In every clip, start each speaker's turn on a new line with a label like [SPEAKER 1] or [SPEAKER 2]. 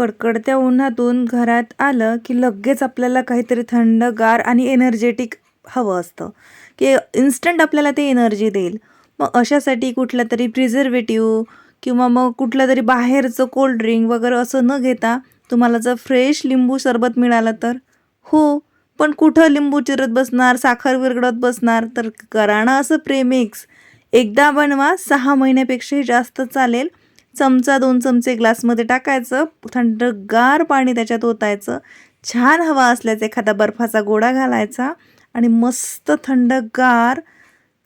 [SPEAKER 1] कडकडत्या उन्हातून घरात आलं की लगेच आपल्याला काहीतरी थंडगार आणि एनर्जेटिक हवं असतं. की इन्स्टंट आपल्याला ते एनर्जी देईल. मग अशासाठी कुठला तरी प्रिझर्वेटिव्ह किंवा मग कुठलं तरी बाहेरचं कोल्ड ड्रिंक वगैरे असं न घेता तुम्हाला जर फ्रेश लिंबू सरबत मिळालं तर? हो पण कुठं लिंबू चिरत बसणार साखर विरगडत बसणार? तर करा ना असं प्रेमिक्स एकदा बनवा सहा महिन्यापेक्षाही जास्त चालेल. चमचा दोन चमचे ग्लासमध्ये टाकायचं थंडगार पाणी त्याच्यात ओतायचं छान हवा असल्याचा एखादा बर्फाचा गोळा घालायचा आणि मस्त थंडगार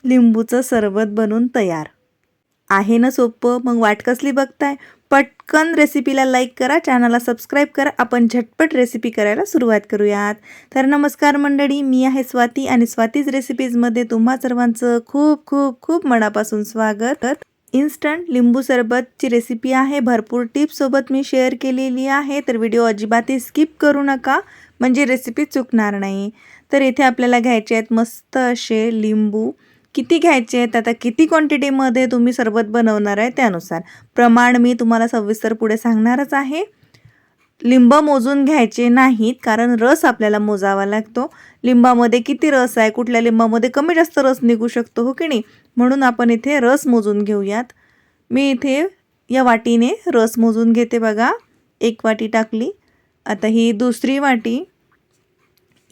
[SPEAKER 1] लिंबूचं सरबत बनून तयार. आहे ना सोपं? मग वाट कसली बघताय? पटकन रेसिपीला लाईक करा चॅनलला सबस्क्राईब करा आपण झटपट रेसिपी करायला सुरुवात करूयात. तर नमस्कार मंडळी मी आहे स्वाती आणि स्वातीज रेसिपीजमध्ये तुम्हा सर्वांचं खूप खूप खूप मनापासून स्वागत. इन्स्टंट लिंबू सरबतची रेसिपी आहे. भरपूर टिप्ससोबत मी शेअर केलेली आहे. तर व्हिडिओ अजिबातही स्किप करू नका म्हणजे रेसिपी चुकणार नाही. तर इथे आपल्याला घ्यायचे आहेत मस्त असे लिंबू. किती घ्यायचे आहेत? आता किती क्वांटिटीमध्ये तुम्ही सरबत बनवणार आहे त्यानुसार. प्रमाण मी तुम्हाला सविस्तर पुढे सांगणारच आहे. लिंब मोजून घ्यायचे नाहीत कारण रस आपल्याला मोजावा लागतो. लिंबामध्ये किती रस आहे? कुठल्या लिंबामध्ये कमी जास्त रस निघू शकतो हो की नाही? म्हणून आपण इथे रस मोजून घेऊयात. मी इथे या वाटीने रस मोजून घेते बघा. एक वाटी टाकली. आता ही दुसरी वाटी.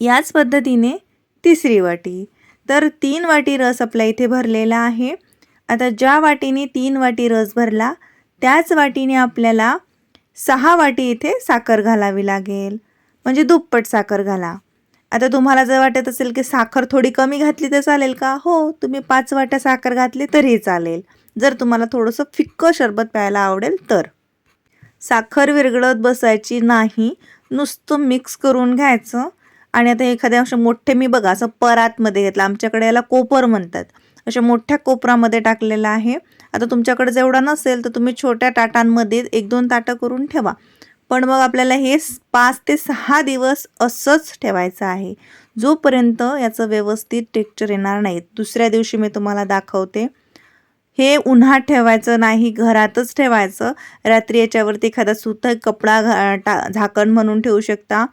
[SPEAKER 1] याच पद्धतीने तिसरी वाटी. तर तीन वाटी रस आपल्या इथे भरलेला आहे. आता ज्या वाटीने तीन वाटी रस भरला त्याच वाटीने आपल्याला सहा वाटी इथे साखर घालावी लागेल. म्हणजे दुप्पट साखर घाला. आता तुम्हाला जर वाटत असेल की साखर थोडी कमी घातली तर चालेल का? हो तुम्ही पाच वाट्या साखर घातली तरी चालेल. जर तुम्हाला थोडंसं फिक्कं सरबत प्यायला आवडेल तर. साखर विरघळत बसायची नाही. नुसतं मिक्स करून घ्यायचं. आणि आता एखाद्या असे मोठे मी बघा असं परातमध्ये घेतलं. आमच्याकडे याला कोपर म्हणतात. अशा मोठ्या कोपरामध्ये टाकलेलं आहे. आता तुमच्याकडे जेवढा नसेल तर तुम्ही छोट्या ताटांमध्ये एक दोन ताटं करून ठेवा. पण मग आपल्याला हे पाच ते सहा दिवस असंच ठेवायचं आहे. जोपर्यंत याचं व्यवस्थित टेक्चर येणार नाही. दुसऱ्या दिवशी मी तुम्हाला दाखवते. हे उन्हात ठेवायचं नाही घरातच ठेवायचं. रात्री याच्यावरती एखादा सुत कपडा घा टा झाकण म्हणून ठेवू शकता.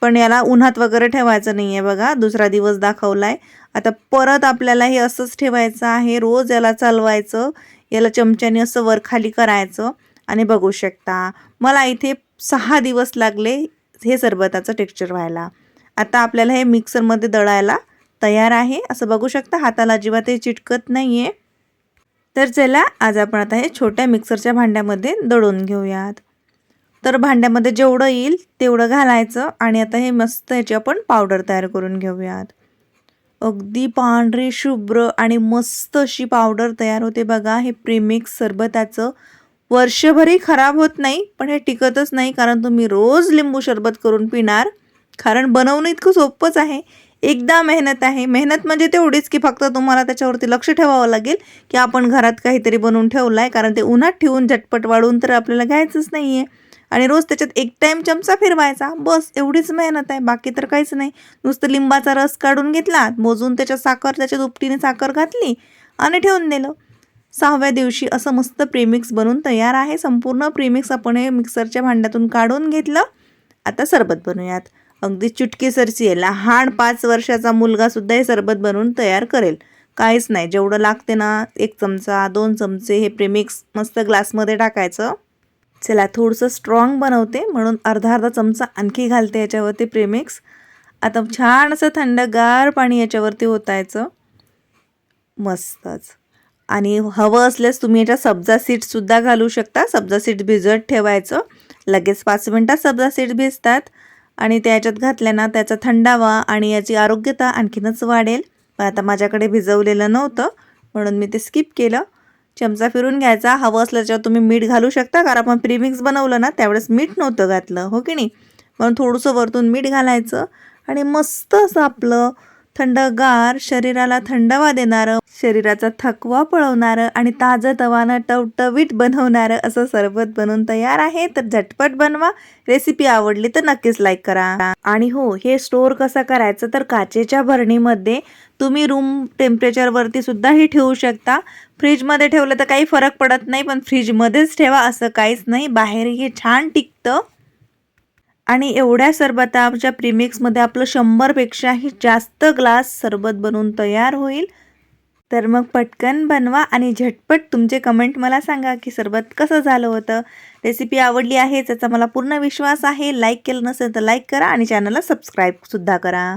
[SPEAKER 1] पण याला उन्हात वगैरे ठेवायचं नाही आहे बघा. दुसरा दिवस दाखवला आहे आता परत आपल्याला हे असंच ठेवायचं आहे. रोज याला चालवायचं. याला चमच्याने असं वरखाली करायचं. आणि बघू शकता. मला इथे सहा दिवस लागले हे सरबताचं टेक्स्चर व्हायला. आता आपल्याला हे मिक्सरमध्ये दळायला तयार आहे. असं बघू शकता. हाताला अजिबात हे चिटकत नाही आहे तर चला आज आपण आता हे छोट्या मिक्सरच्या भांड्यामध्ये दळून घेऊयात. तर भांड्यामध्ये जेवढं येईल तेवढं घालायचं आणि आता हे मस्त याची आपण पावडर तयार करून घेऊयात. अगदी पांढरी शुभ्र आणि मस्त अशी पावडर तयार होते बघा. हे प्रीमिक्स सरबताचं वर्षभरही खराब होत नाही पण हे टिकतच नाही कारण तुम्ही रोज लिंबू सरबत करून पिणार. कारण बनवणं इतकं सोपंच आहे. एकदा मेहनत आहे. मेहनत म्हणजे तेवढीच की फक्त तुम्हाला त्याच्यावरती लक्ष ठेवावं लागेल की आपण घरात काहीतरी बनवून ठेवलं आहे कारण ते उन्हात ठेवून झटपट वाढून तर आपल्याला घ्यायचंच नाही आहे आणि रोज त्याच्यात एक टाईम चमचा फिरवायचा. बस एवढीच मेहनत आहे. बाकी तर काहीच नाही. नुसतं लिंबाचा रस काढून घेतला मोजून त्याच्यात साखर त्याच्या दुपटीने साखर घातली आणि ठेवून दिलं. सहाव्या दिवशी असं मस्त प्रेमिक्स बनून तयार आहे. संपूर्ण प्रेमिक्स आपण हे मिक्सरच्या भांड्यातून काढून घेतलं. आता सरबत बनवूयात अगदी चुटकी सरची आहे. लहान पाच वर्षाचा मुलगासुद्धा हे सरबत बनवून तयार करेल. काहीच नाही. जेवढं लागते ना एक चमचा दोन चमचे हे प्रेमिक्स मस्त ग्लासमध्ये टाकायचं. चला थोडंसं स्ट्रॉंग बनवते. म्हणून अर्धा अर्धा चमचा आणखी घालते याच्यावरती प्रेमिक्स आता छान असं थंडगार पाणी याच्यावरती ओतायचं. मस्तच. आणि हवं असल्यास तुम्ही याच्यात सब्जा सीड्ससुद्धा घालू शकता. सब्जा सीट भिजत ठेवायचं. लगेच पाच मिनटात सब्जा सीट भिजतात. आणि त्या याच्यात घातल्यानं त्याचा थंडावा आणि याची आरोग्यता आणखीनच वाढेल. पण आता माझ्याकडे भिजवलेलं नव्हतं. म्हणून मी ते स्किप केलं. चमचा फिरून घ्यायचा हवं असलं त्याच्यावर तुम्ही मीठ घालू शकता कारण आपण प्रीमिक्स बनवलं ना त्यावेळेस मीठ नव्हतं घातलं हो की नाही? म्हणून थोडंसं वरतून मीठ घालायचं आणि मस्त असं आपलं थंडगार शरीराला थंडवा देणारं शरीराचा थकवा पळवणारं आणि ताजं तवानं टवटवीत बनवणारं असं सरबत बनवून तयार आहे तर झटपट बनवा. रेसिपी आवडली तर नक्कीच लाईक करा. आणि हो हे स्टोअर कसं करायचं तर काचेच्या भरणीमध्ये तुम्ही रूम टेम्परेचरवरती सुद्धा हे ठेवू शकता. फ्रीजमध्ये ठेवलं तर काही फरक पडत नाही पण फ्रीजमध्येच ठेवा असं काहीच नाही. बाहेर हे छान टिकतं. आणि एवढ्या सरबताच्या प्रीमिक्समध्ये आपलं शंभरपेक्षाही जास्त ग्लास सरबत बनवून तयार होईल. तर मग पटकन बनवा आणि झटपट तुमचे कमेंट मला सांगा की सरबत कसं झालं होतं. रेसिपी आवडली आहे त्याचा मला पूर्ण विश्वास आहे. लाईक केलं नसेल तर लाईक करा आणि चॅनलला सबस्क्राईबसुद्धा करा.